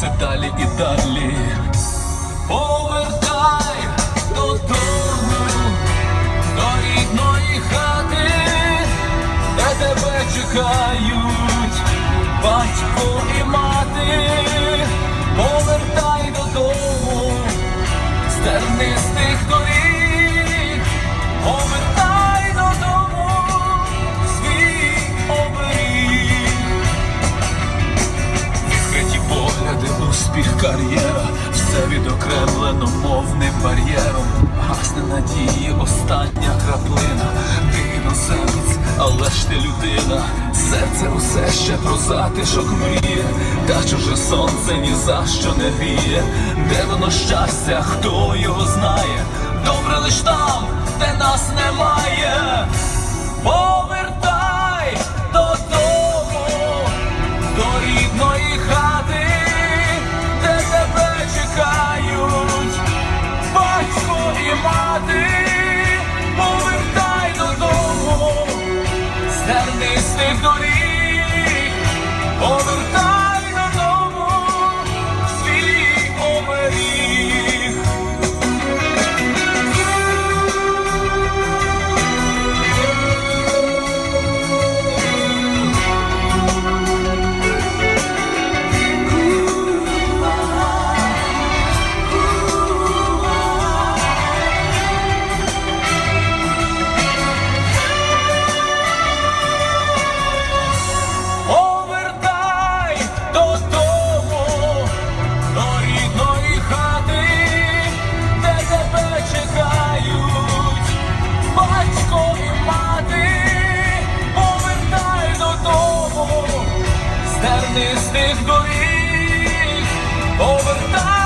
все далі і далі. Повертай додому, до рідної хати, де тебе чекають, батько і мати. Кар'єра, все відокремлено мовним бар'єром, гасне надії, остання краплина, ти іноземець, але ж ти людина, серце усе ще про затишок мріє, та чуже сонце ні за що не гріє, де воно щастя, хто його знає, Victoria. Додому, з тернистих доріг, повертай.